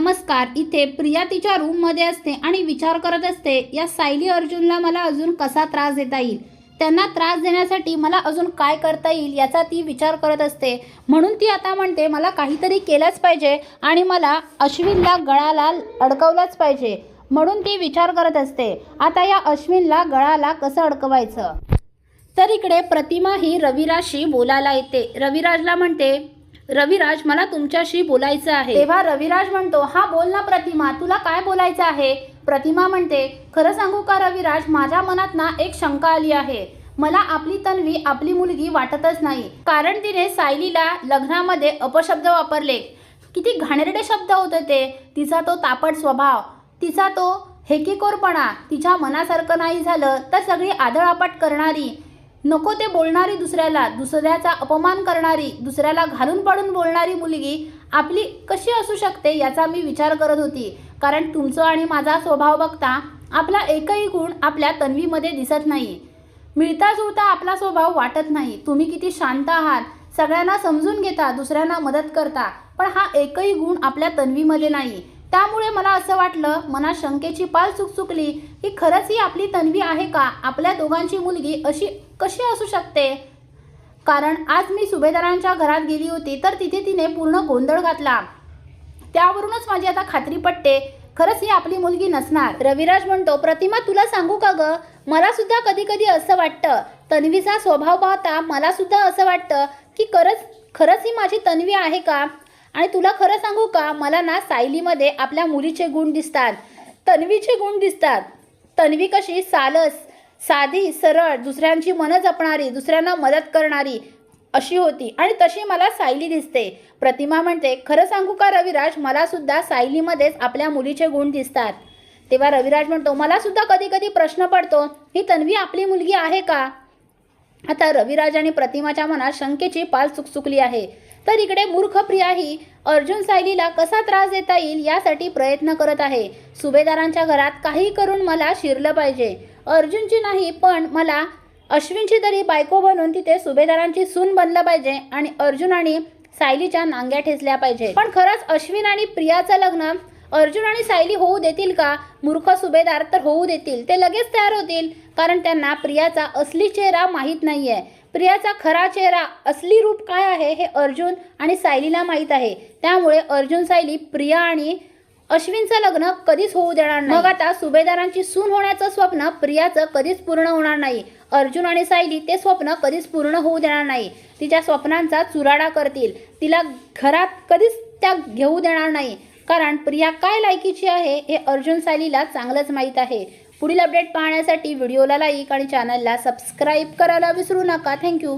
नमस्कार इथे प्रिया तिच्या रूममध्ये असते आणि विचार करत असते या सायली अर्जुनला मला अजून कसा त्रास देता येईल? त्यांना त्रास देण्यासाठी मला अजून काय करता येईल याचा ती विचार करत असते. म्हणून ती आता म्हणते मला काहीतरी केलंच पाहिजे आणि मला अश्विनला गळाला अडकवलंच पाहिजे. म्हणून ती विचार करत असते आता या अश्विनला गळाला कसं अडकवायचं? तर इकडे प्रतिमा ही रविराजशी बोलायला येते. रविराजला म्हणते रविराज मला तुमच्याशी बोलायचं आहे. तेव्हा रविराज म्हणतो हा बोल ना प्रतिमा तुला काय बोलायचं आहे? प्रतिमा म्हणते खरं सांगू का रविराज माझ्या मनात ना एक शंका आली आहे. मला आपली तन्वी आपली मुलगी वाटतच नाही. कारण तिने सायलीला लग्नामध्ये अपशब्द वापरले. किती घाणेरडे शब्द होते ते. तिचा तो तापट स्वभाव तिचा तो हेकेकोरपणा तिच्या मनासारखं नाही झालं तर सगळी आदळापट करणारी. नको ते बोलणारी दुसऱ्याला दुसऱ्याचा अपमान करणारी दुसऱ्याला घालून पाडून बोलणारी मुलगी आपली कशी असू शकते याचा मी विचार करत होती. कारण तुमचं आणि माझा स्वभाव बघता आपला एकही गुण आपल्या तन्वीमध्ये दिसत नाही. मिळता जुळता आपला स्वभाव वाटत नाही. तुम्ही किती शांत आहात. सगळ्यांना समजून घेता दुसऱ्यांना मदत करता. पण हा एकही गुण आपल्या तन्वीमध्ये नाही. त्यामुळे मला असं वाटलं मनात शंकेची पाल चुकचुकली की खरंच ही आपली तन्वी आहे का? आपल्या दोघांची मुलगी अशी कशी असू शकते? कारण आज मी सुभेदारांच्या घरात गेली होती तर तिथे तिने पूर्ण गोंधळ घातला. त्यावरूनच माझी आता खात्री पटते खरंच ही आपली मुलगी नसणार. रविराज म्हणतो प्रतिमा तुला सांगू का ग? मला सुद्धा कधी कधी असं वाटतं. तन्वीचा स्वभाव पाहता मला सुद्धा असं वाटतं की खरंच खरंच ही माझी तन्वी आहे का? आणि तुला खरं सांगू का मला ना सायलीमध्ये आपल्या मुलीचे गुण दिसतात तन्वीचे गुण दिसतात. तन्वी कशी सालस साधी सरळ दुसऱ्यांची मनं जपणारी दुसऱ्यांना मदत करणारी अशी होती. आणि तशी मला सायली दिसते. प्रतिमा म्हणते खरं सांगू का रविराज मला सुद्धा सायलीमध्येच आपल्या मुलीचे गुण दिसतात. तेव्हा रविराज म्हणतो मला सुद्धा कधी कधी प्रश्न पडतो ही तन्वी आपली मुलगी आहे का? आता रविराज आणि प्रतिमाच्या मनात शंकेची पाल चुकचुकली आहे. तर इकडे मूर्ख प्रिया ही अर्जुन सायलीला कसा त्रास देता येईल यासाठी प्रयत्न करत आहे. सुभेदारांच्या घरात काही करून मला शिरलं पाहिजे. अर्जुनची नाही पण मला अश्विनची तरी बायको बनून तिथे सुभेदारांची सून बनलं पाहिजे आणि अर्जुन आणि सायलीच्या नांग्या ठेचल्या पाहिजे. पण खरंच अश्विन आणि प्रियाचं लग्न अर्जुन आणि सायली होऊ देतील का? मूर्ख सुभेदार तर होऊ देतील. ते लगेच तयार होतील कारण त्यांना प्रियाचा असली चेहरा माहीत नाहीये. प्रियाचा खरा चेहरा असली रूप काय आहे हे अर्जुन आणि सायलीला माहीत आहे. त्यामुळे अर्जुन सायली प्रिया आणि अश्विनचं लग्न कधीच होऊ देणार नाही. मग आता सुभेदारांची सून होण्याचं स्वप्न प्रियाचं कधीच पूर्ण होणार नाही. अर्जुन आणि सायली ते स्वप्न कधीच पूर्ण होऊ देणार नाही. तिच्या स्वप्नांचा चुराडा करतील. तिला घरात कधीच त्या घेऊ देणार नाही. कारण प्रिया काय लायकीची आहे हे अर्जुन सायलीला चांगलंच माहीत आहे. पुढील अपडेट पाहण्यासाठी व्हिडिओला लाईक आणि चॅनलला सबस्क्राईब करायला विसरू नका. थँक्यू